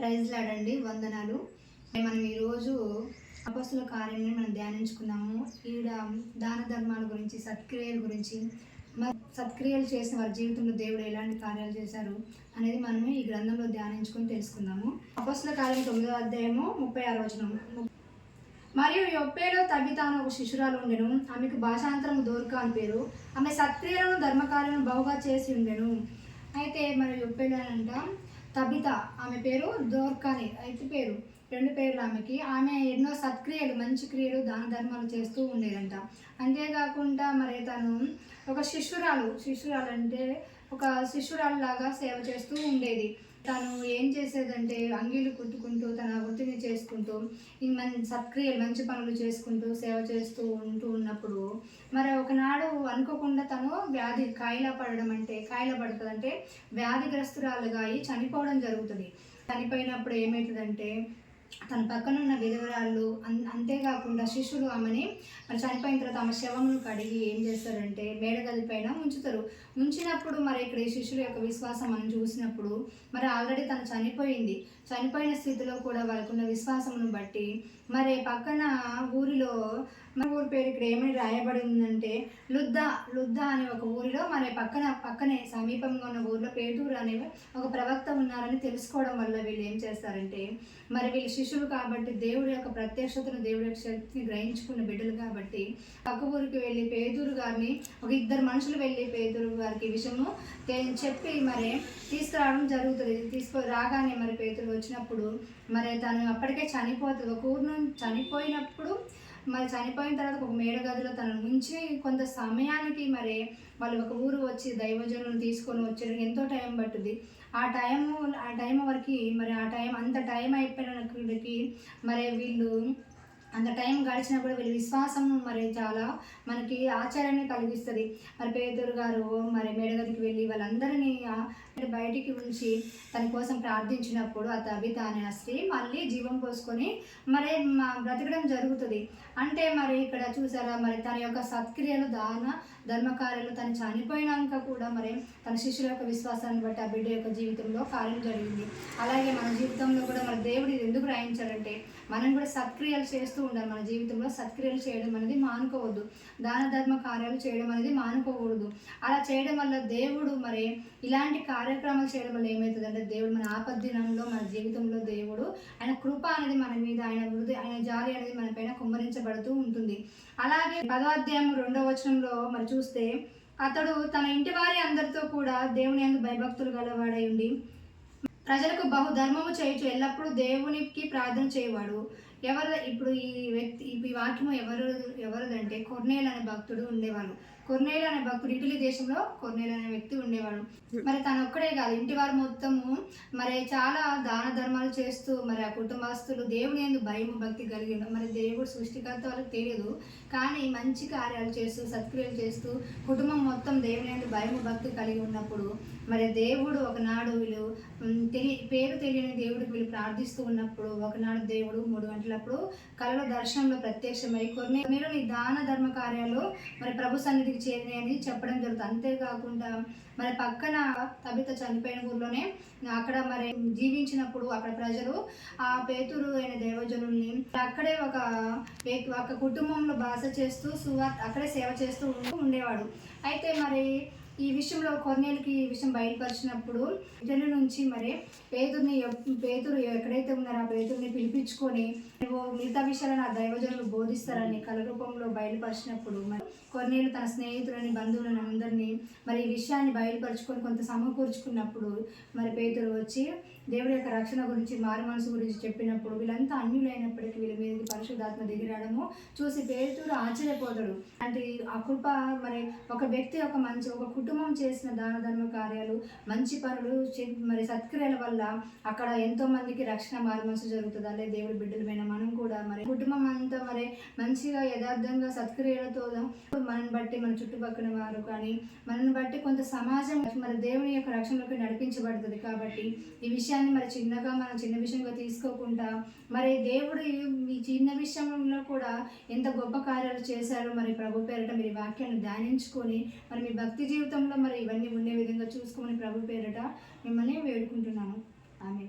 ప్రైజ్లాడండి వందనాలు. మనం ఈరోజు అపస్తుల కార్యాన్ని మనం ధ్యానించుకున్నాము ఈడ దాన ధర్మాల గురించి సత్క్రియల గురించి మరి సత్క్రియలు చేసిన వారి జీవితంలో దేవుడు ఎలాంటి కార్యాలు చేశారు అనేది మనం ఈ గ్రంథంలో ధ్యానించుకొని తెలుసుకుందాము. అపస్తుల కార్యం తొమ్మిదో అధ్యాయము ముప్పై ఆరు వచనం. మరియు యొప్పేలో తబితాను ఒక శిశురాలు ఉండెను. ఆమెకు భాషాంతరం దోర్క అని పేరు. ఆమె సత్క్రియలను ధర్మకార్యం బహుగా చేసి ఉండెను. అయితే మరి యొప్పేలో అంట. తబిత. ఆమె పేరు దోర్కాని అయితే పేరు రెండు పేర్లు ఆమెకి. ఆమె ఎన్నో సత్క్రియలు మంచి క్రియలు దాన ధర్మాలు చేస్తూ ఉండేదంట. అంతేకాకుండా మరి తను ఒక శిష్యురాలు. శిష్యురాలు అంటే ఒక శిష్యురాలు లాగా సేవ చేస్తూ ఉండేది. తను ఏం చేసేదంటే అంగీలు కుట్టుకుంటూ తన వృత్తిని చేసుకుంటూ ఈ మన సత్క్రియలు మంచి పనులు చేసుకుంటూ సేవ చేస్తూ ఉంటూ ఉన్నప్పుడు మరి ఒకనాడు అనుకోకుండా తను వ్యాధి కాయిలా పడడం అంటే కాయిలా పడుతుందంటే వ్యాధిగ్రస్తురాలుగా అయి చనిపోవడం జరుగుతుంది. చనిపోయినప్పుడు ఏమవుతుందంటే తన పక్కన ఉన్న విధవరాళ్ళు అన్ అంతేకాకుండా శిష్యులు ఆమెని మరి చనిపోయిన తర్వాత ఆమె శవమును కడిగి ఏం చేస్తారంటే మేడగది పైన ఉంచుతారు. ఉంచినప్పుడు మరి ఇక్కడ ఈ శిష్యుల యొక్క విశ్వాసం మనం చూసినప్పుడు మరి ఆల్రెడీ తను చనిపోయింది. చనిపోయిన స్థితిలో కూడా వాళ్ళకున్న విశ్వాసమును బట్టి మరి పక్కన ఊరిలో మన ఊరి పేరు ఇక్కడ ఏమని రాయబడి ఉందంటే లుద్దా లుద్దా అనే ఒక ఊరిలో మరి పక్కన పక్కనే సమీపంగా ఉన్న ఊరిలో పేటూరు అనే ఒక ప్రవక్త ఉన్నారని తెలుసుకోవడం వల్ల వీళ్ళు ఏం చేస్తారంటే మరి వీళ్ళు శిష్యులు కాబట్టి దేవుడి యొక్క ప్రత్యక్షతను దేవుడి యొక్క శక్తిని గ్రహించుకున్న బిడ్డలు కాబట్టి పక్క ఊరికి వెళ్ళి పేదూరు గారిని ఒక ఇద్దరు మనుషులు వెళ్ళి పేదూరు గారికి విషయము చెప్పి మరి తీసుకురావడం జరుగుతుంది. తీసుకో రాగానే మరి పేదూరు వచ్చినప్పుడు మరి తను అప్పటికే చనిపోతుంది. ఒక ఊరు నుంచి చనిపోయినప్పుడు మరి చనిపోయిన తర్వాత ఒక మేడగదిలో తన తనను ఉంచి కొంత సమయానికి మరి వాళ్ళు ఒక ఊరు వచ్చి దైవజనులు తీసుకొని వచ్చేందుకు ఎంతో టైం పట్టుద్ది. ఆ టైం ఆ టైం వరకు మరి ఆ టైం అంత టైం అయిపోయినకి మరి వీళ్ళు అంత టైం గడిచినప్పుడు వీళ్ళ విశ్వాసం మరి చాలా మనకి ఆచారాన్ని కలిగిస్తుంది. మరి పేదరు గారు మరి మేడగదికి వెళ్ళి వాళ్ళందరినీ బయటికి ఉంచి తన కోసం ప్రార్థించినప్పుడు ఆ తబిత అనే ఆ స్త్రీ మళ్ళీ జీవం పోసుకొని మరి బ్రతకడం జరుగుతుంది. అంటే మరి ఇక్కడ చూసారా మరి తన యొక్క సత్క్రియలు దాన ధర్మకార్యాలు తను చనిపోయినాక కూడా మరి తన శిష్యుల యొక్క విశ్వాసాన్ని బట్టి ఆ బిడ్డ యొక్క జీవితంలో కార్యం జరిగింది. అలాగే మన జీవితంలో కూడా మన దేవుడు ఇది ఎందుకు రాయించాడంటే మనం కూడా సత్క్రియలు చేస్తూ ఉండాలి. మన జీవితంలో సత్క్రియలు చేయడం అనేది మానుకోవద్దు. దాన ధర్మ కార్యాలు చేయడం అనేది మానుకోకూడదు. అలా చేయడం వల్ల దేవుడు మరి ఇలాంటి కార్యక్రమాలు చేయడం వల్ల ఏమవుతుందంటే దేవుడు మన ఆపద్దినంలో మన జీవితంలో దేవుడు ఆయన కృప అనేది మన మీద ఆయన వృద్ధి ఆయన జాలి అనేది మన పైన కుమ్మరించబడుతూ ఉంటుంది. అలాగే పదో రెండవ రెండో వచనంలో మరి చూస్తే అతడు తన ఇంటి వారి అందరితో కూడా దేవుని అందు భయభక్తులు గలవాడై ఉండి ప్రజలకు బహుధర్మము చేయొచ్చు ఎల్లప్పుడూ దేవునికి ప్రార్థన చేయవాడు. ఎవరు ఇప్పుడు ఈ వ్యక్తి ఈ వాక్యము ఎవరు ఎవరిదంటే కొర్నేల్ అనే భక్తుడు ఉండేవాడు. కొర్నేల్ అనే భక్తుడు ఇటలీ దేశంలో కొర్నేల్ అనే వ్యక్తి ఉండేవాడు. మరి తను ఒక్కడే కాదు ఇంటి వారు మొత్తము మరి చాలా దాన ధర్మాలు చేస్తూ మరి ఆ కుటుంబస్తులు దేవుని ఎందుకు భయం భక్తి కలిగి ఉన్నారు. మరి దేవుడు సృష్టికర్త వాళ్ళకి తెలియదు. కానీ మంచి కార్యాలు చేస్తూ సత్క్రియలు చేస్తూ కుటుంబం మొత్తం దేవుని ఎందుకు భయం భక్తి కలిగి ఉన్నప్పుడు మరి దేవుడు ఒకనాడు వీళ్ళు తెలియ పేరు తెలియని దేవుడికి వీళ్ళు ప్రార్థిస్తూ ఉన్నప్పుడు ఒకనాడు దేవుడు మూడు గంటలప్పుడు కలలో దర్శనంలో ప్రత్యక్షమై కొన్ని మీరు నీ దాన ధర్మ కార్యాలు మరి ప్రభు సన్నిధికి చేరినాయని చెప్పడం జరుగుతుంది. అంతేకాకుండా మరి పక్కన తబిత చనిపోయిన ఊర్లోనే అక్కడ మరి జీవించినప్పుడు అక్కడ ప్రజలు ఆ పేతురు అయిన దేవజనుల్ని అక్కడే ఒక ఒక కుటుంబంలో బాస చేస్తూ సువార్త అక్కడే సేవ చేస్తూ ఉంటూ ఉండేవాడు. అయితే మరి ఈ విషయంలో కొన్నేళ్ళకి ఈ విషయం బయటపరిచినప్పుడు ఇతను నుంచి మరి పేతుర్ని ఎప్- పేతురు ఎక్కడైతే ఉన్నారో ఆ పేతుర్ని పిలిపించుకొని మిగతా విషయాలను నా దైవజనులు బోధిస్తారని కళ రూపంలో బయలుపరిచినప్పుడు మరి కొన్నేళ్ళు తన స్నేహితులని బంధువులను అందరినీ మరి ఈ విషయాన్ని బయలుపరుచుకొని కొంత సమకూర్చుకున్నప్పుడు మరి పేతురు వచ్చి దేవుడి యొక్క రక్షణ గురించి మారు మనసు గురించి చెప్పినప్పుడు వీళ్ళంతా అన్యులైనప్పటికీ వీళ్ళ మీదకి పరిశుద్ధాత్మ దిగిరాడము చూసి పేరుతూరు ఆశ్చర్యపోతాడు. అంటే ఆ కృప మరి ఒక వ్యక్తి ఒక మంచి ఒక కుటుంబం చేసిన దాన ధర్మ కార్యాలు మంచి పనులు చే- మరి సత్క్రియల వల్ల అక్కడ ఎంతో మందికి రక్షణ మారు మనసు జరుగుతుంది. అదే దేవుడి బిడ్డలమైన మనం కూడా మరి కుటుంబం అంతా మరి మంచిగా యథార్థంగా సత్క్రియలతో మనని బట్టి మన చుట్టుపక్కల వారు కానీ మనని బట్టి కొంత సమాజం మరి దేవుని యొక్క రక్షణలోకి నడిపించబడుతుంది. కాబట్టి ఈ విషయాన్ని మరి చిన్నగా మనం చిన్న విషయంగా తీసుకోకుండా మరి దేవుడు ఈ- చిన్న విషయంలో కూడా ఎంత గొప్ప కార్యాలు చేశారో మరి ప్రభు పేరట మీరు వాక్యాన్ని ధ్యానించుకొని మరి మీ భక్తి జీవితంలో మరి ఇవన్నీ ఉండే విధంగా చూసుకోమని ప్రభు పేరట మిమ్మల్ని వేడుకుంటున్నాను. ఆమె